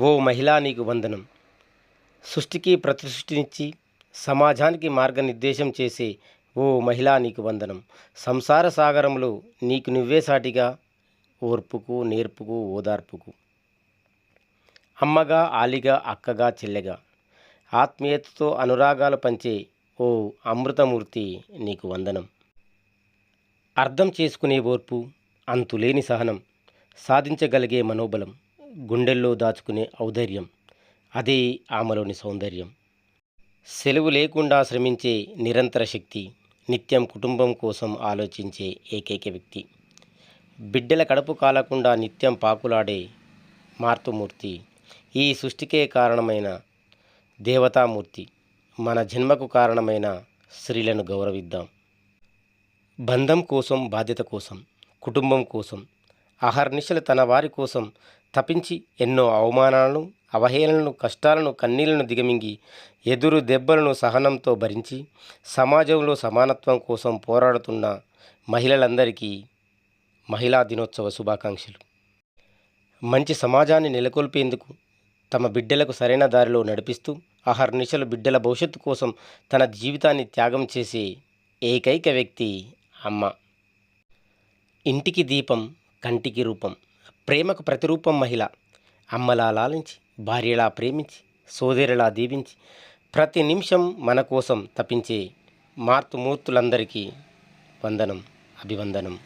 ఓ మహిళా నీకు వందనం. సృష్టికి ప్రతిసృష్టినిచ్చి సమాజానికి మార్గనిర్దేశం చేసే ఓ మహిళా నీకు వందనం. సంసార సాగరంలో నీకు నువ్వే సాటిగా ఓర్పుకు నేర్పుకు ఓదార్పుకు. అమ్మగా ఆలిగా అక్కగా చెల్లెగా. ఆత్మీయతతో అనురాగాలు పంచే ఓ అమృతమూర్తి నీకు వందనం. అర్థం చేసుకునే ఓర్పు అంతులేని సహనం సాధించగలిగే మనోబలం. గుండెల్లో దాచుకునే ఔదర్యం. అదే ఆమెలోని సౌందర్యం. సెలవు లేకుండా శ్రమించే నిరంతర శక్తి నిత్యం కుటుంబం కోసం ఆలోచించే ఏకైక వ్యక్తి. బిడ్డల కడుపు కాలకుండా నిత్యం పాకులాడే మార్తుమూర్తి. ఈ సృష్టికే కారణమైన దేవతామూర్తి. మన జన్మకు కారణమైన స్త్రీలను గౌరవిద్దాం. బంధం కోసం బాధ్యత కోసం కుటుంబం కోసం అహర్నిశలు తన వారి కోసం తపించి ఎన్నో అవమానాలను అవహేళనలు కష్టాలను కన్నీళ్ళను దిగమింగి ఎదురు దెబ్బలను సహనంతో భరించి సమాజంలో సమానత్వం కోసం పోరాడుతున్న మహిళలందరికీ మహిళా దినోత్సవ శుభాకాంక్షలు. మంచి సమాజాన్ని నెలకొల్పేందుకు తమ బిడ్డలకు సరైన దారిలో నడిపిస్తూ అహర్నిశలు బిడ్డల భవిష్యత్తు కోసం తన జీవితాన్ని త్యాగం చేసే ఏకైక వ్యక్తి అమ్మ. ఇంటికి దీపం కంటికి రూపం. ప్రేమకు ప్రతిరూపం మహిళ. అమ్మలా లాలించి భార్యలా ప్రేమించి సోదరిలా దీవించి ప్రతి నిమిషం మన కోసం తపించే మార్తుమూర్తులందరికీ వందనం అభివందనం.